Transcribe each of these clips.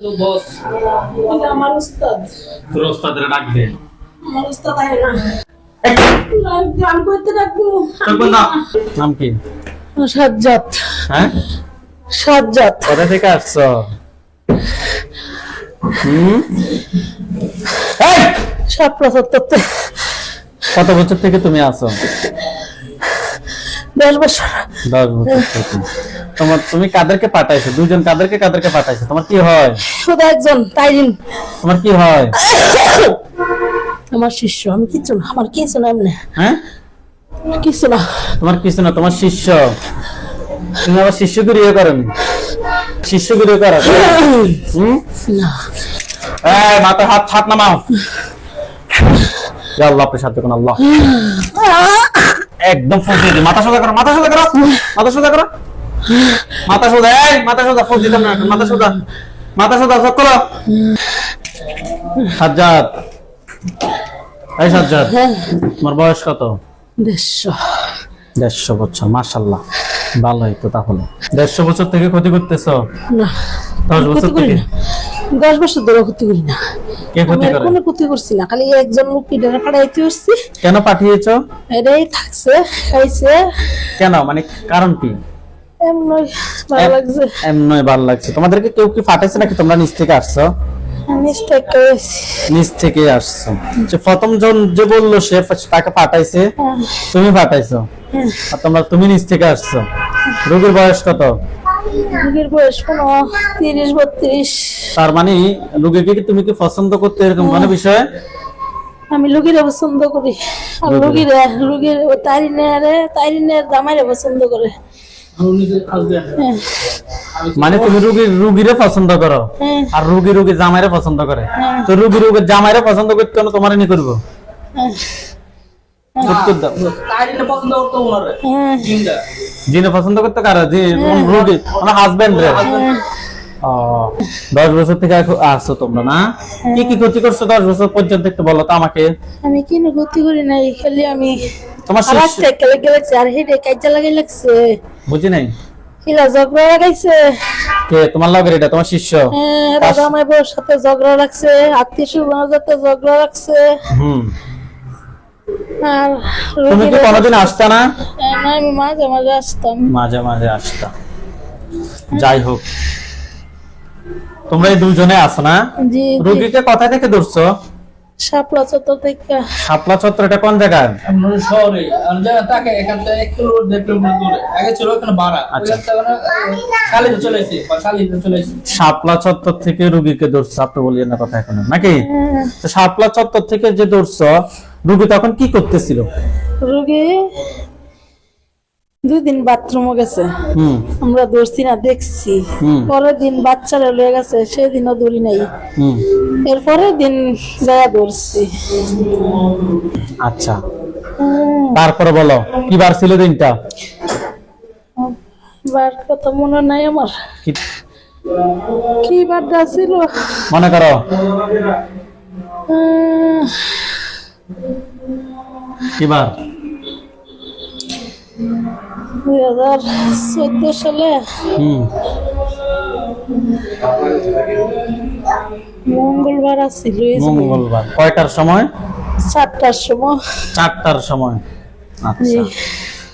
তো বস। এটা আমার উস্তাদ। তোর ওস্তাদের ডাক আমার উস্তাদ আহে না। গান করতে রাখব। নাম কি? সাজ্জাদ। হ্যাঁ? সাজ্জাদ। কোথা থেকে আসছো? হুম? সত্তরতে কত বছর থেকে তুমি আছো? দশ বছর। দশ বছর থেকে। তোমার তুমি কাদেরকে পাঠাইছো? দুজন কাদেরকে কাদেরকে পাঠাইছো? তোমার কি হয়? শুধু একজন তাইরিন। তোমার কি হয়? আমার শিষ্য আমি কিছু না আমার কিছু না এমনি। হ্যাঁ? কিছু না। তোমার কিছু না তোমার শিষ্য। তুমি আবার শিষ্যগিরি করেন? শিষ্যগিরি করা। হুম? না। এই মাথায় হাত হাত নামাও। ইয়া আল্লাহ আপনি সাথে কোন আল্লাহ। একদম ফুসে দিই মাথা সোজা করো মাথা সোজা করো। মাথা সোজা করো। মাথা সোজা এই মাথা সোজা ফুস দিতাম না মাথা সোজা মাথা সোজা চোখ করো সাজ্জাদ। এই সাজ্জাদ হ্যাঁ। তোমার বয়স কত? দেড়শো। দেড়শো বছর মাশাল্লাহ তাহলে। দেড়শো বছর থেকে ক্ষতি করতেছো? না দশ বছর থেকে? দশ বছর ধরে ক্ষতি করি না। কে ক্ষতি করে? কোনো ক্ষতি করছি না খালি একজন লোক কিডারে পাঠাইতে আসছি কেন পাঠিয়েছো? এটাই থাকছে খাইছে। কেন? মানে কারণ কি? ভালো লাগছে। এমনি ভালো লাগছে। তোমাদেরকে কেউ কি পাঠাইছে নাকি? তোমরা নিচ থেকে আসছো? নিচ থেকে আসছো। যে প্রথম জন যে বলল সে পাঠাইছে তুমি আর তোমরা তুমি নিচ থেকে আসছো? রোগীর বয়স কত? রোগীর বয়স কোনো তিরিশ বত্রিশ। তার মানে রোগীকে তুমি কি পছন্দ করতে এরকম কোনো বিষয়? আমি রুগীরে পছন্দ করি। আর রুগীরে? রুগীর তারিনের তারিনের জামাইরে পছন্দ করে। হ্যাঁ, মানে তুমি রুগীর রুগীরে পছন্দ করো হ্যাঁ, আর রুগী রুগী জামাইরে পছন্দ করে। হ্যাঁ। তো রুগী রুগী জামাইরে পছন্দ করতে হলে তোমার নি করব? হ্যাঁ, তারিনে পছন্দ করতো হ্যাঁ, কারও? যে রুগী আমার হাজবেন্ড রে। দশ বছর থেকে আসছো তোমরা না? কি কি ক্ষতি করছ দশ বছর পর্যন্ত একটু বলো তো আমাকে? আমি কেন ক্ষতি করি নাই? খালি আমি তোমার শিষ্য থেকে লেগে আর হেডে কাজে লাগাই লাগছে। বুঝি নাই? হিলা ঝগড়া লাগাইছে। কে তোমার লগের এটা তোমার শিষ্য? হ্যাঁ, রাজা আমার বউর সাথে ঝগড়া লাগছে আত্মীয় স্বজনের সাথে ঝগড়া লাগছে। হুম। আর তুমি কি কোনোদিন আসতা না? হ্যাঁ, আমি মাঝে মাঝে আসতাম। মাঝে মাঝে আসতা। যাই হোক। তোমরা এই দুজনে আসো না? রুগীকে কোথা থেকে ধরছো? শাপলা চত্বর থেকে। শাপলা চত্বর এটা কোন জায়গা? আপনার শহরে। আর জায়গা তাকে এখান থেকে এক কিলোমিটার দেড় কিলোমিটার দূরে। আগে ছিল ওখানে বাড়া আচ্ছা। ওইখান থেকে না, চলে এসে চলে শাপলা চত্বর থেকে রুগীকে ধরছো আপনি বলিয়ে না কথা এখন নাকি? হ্যাঁ, তো শাপলা চত্বর থেকে যে ধরছো রুগী তখন কি করতেছিল? রুগী দুই দিন বাথরুমে গেছে। হুম। আমরা ধরছি না দেখছি। পরের দিন বাচ্চারা লয়ে গেছে সেদিনও ধরি নাই। এরপরের দিন যায়া ধরছি। আচ্ছা। তারপরে বলো কি বার ছিল দিনটা? বার কথা মনে নাই আমার। কি? কি বারটা ছিল? মনে করো। কি বার? দুই হাজার চোদ্দ সালে মঙ্গলবার যে মঙ্গলবার। কয়টার সময়? চারটার সময়। চারটার সময়। আচ্ছা।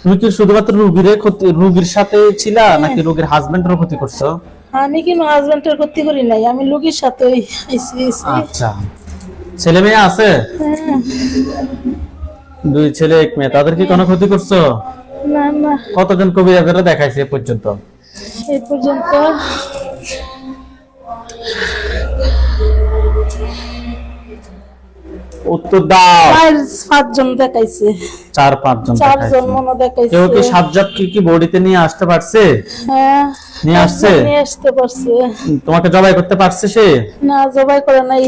তুমি কি শুধুমাত্র রুগীর ক্ষতি রুগীর সাথে ছিলা নাকি রুগীর হাজবেন্ডের ক্ষতি করছ? আমি কিন্তু হাজবেন্ডের ক্ষতি করি নাই আমি লোকের সাথে আচ্ছা। ছেলে মেয়ে আছে? হ্যাঁ, দুই ছেলে এক মেয়ে। তাদের কি কোনো ক্ষতি করছ? কতজন কবিরাজরা দেখাইছে এ পর্যন্ত? এই পর্যন্ত উত্তর দাও। পাঁচজন দেখাইছে। চার পাঁচজন চারজন মনে দেখাইছে। কেউ কি কি কি বডিতে নিয়ে আসতে পারছে? হ্যাঁ নিয়ে আসছে? নিয়ে আসতে পারছে। তোমাকে জবাই করতে পারছে সে? না জবাই করে নাই।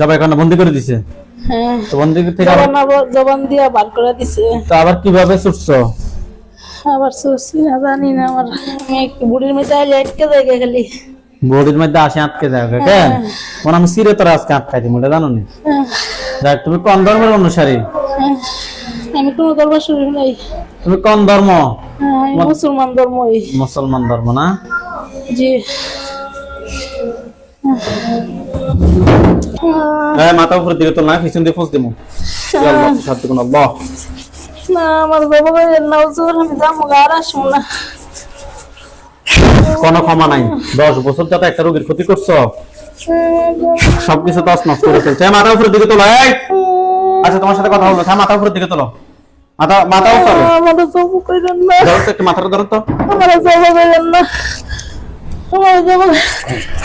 জবাই করে বন্দি করে দিছে? হ্যাঁ। তো বন্দি থেকে জবান দিয়া বার করে দিছে। তো আবার কীভাবে ছুটছো? আবার শুনছি না জানি না আমার আমি বুড়ির চাইলে আটকে যায় খালি। বডির মধ্যে আসে আটকে কেন মনে আমি সিরে তোর আজকে আটকাই দিই মোটা জানো নি? হ্যাঁ, যাক তুমি কোন ধর্মের অনুসারী হ্যাঁ। আমি কোনো দরবার শুনি নাই। তুমি কোন ধর্ম? হ্যাঁ, মুসলমান ধর্মই। মুসলমান ধর্ম না? জি। হ্যাঁ। মাথা উপরের দিকে তো না পিছন দিয়ে ফোঁস আল্লাহ করুন আল্লাহ। না আমার বাবা ভাইয়ের নাও আমি যাব আর আসব না। কোনো ক্ষমা নাই। দশ বছর যাতে একটা রোগীর ক্ষতি করছ? সবকিছু দশ নষ্ট করে ফেলছে মাথা উপরের দিকে তোলো এই! আচ্ছা তোমার সাথে কথা বলব। হ্যাঁ মাথা উপরের দিকে তোলো। মাথা মাথা উপরে। আমার জব করেন না। ধরো তো একটু মাথাটা ধরো তো। আমার জব করেন না। আমার জব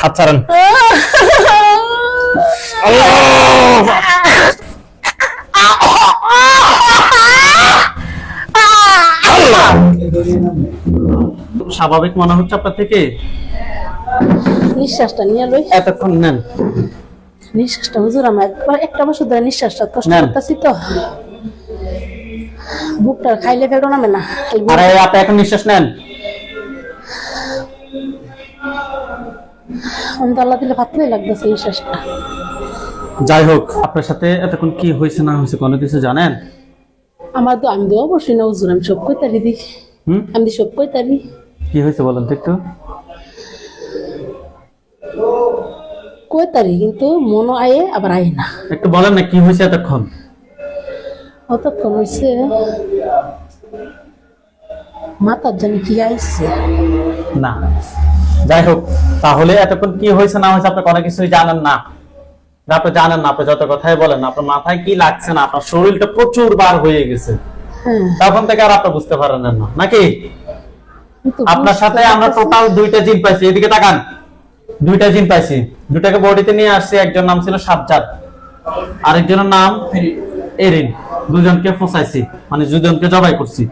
হাত ছাড়েন। স্বাভাবিক মনে হচ্ছে আপনার থেকে? নিঃশ্বাসটা নিয়ে লই। এতক্ষণ নেন। নিঃশ্বাসটা হুজুর আমার একবার একটা বছর ধরে নিঃশ্বাসটা কষ্ট করতেছি তো। বুকটা খাইলে ফেলো নামে না। বুক- আরে আপনি এখন নিঃশ্বাস নেন। আমি আল্লাহ দিলে পাতলাই লাগতেছে নিঃশ্বাসটা। যাই হোক আপনার সাথে এতক্ষণ কি হয়েছে না হয়েছে কোনো কিছু জানেন? আমার তো আমি তো অবশ্যই না হুজুর আমি সব কইতারি দি হুম? আমি সব কইতারি কি হয়েছে বলেন তো একটু? কইতারি কিন্তু মনো আয়ে আবার আয়ে না। একটু বলেন না কি হয়েছে এতক্ষণ? অতক্ষণ হয়েছে জানি কি আইছে? না। যাই হোক তাহলে এতক্ষণ কি হয়েছে না হয়েছে আপনি কোনো কিছুই জানেন না। আপনি জানেন না আপনি যত কথাই বলেন আপনার মাথায় কি লাগছে না আপনার শরীরটা প্রচুর বার হয়ে গেছে। তখন থেকে আর আপনি বুঝতে পারেন না। নাকি? আপনার সাথে আমরা টোটাল দুইটা জিন পাইছি। এদিকে তাকান। দুইটা জিন পাইছি। দুটাকে বডিতে নিয়ে আসছি একজন নাম ছিল সাজ্জাদ আরেকজনের নাম এরিন। দুজনকে ফসাইছি মানে দুজনকে জবাই করছি।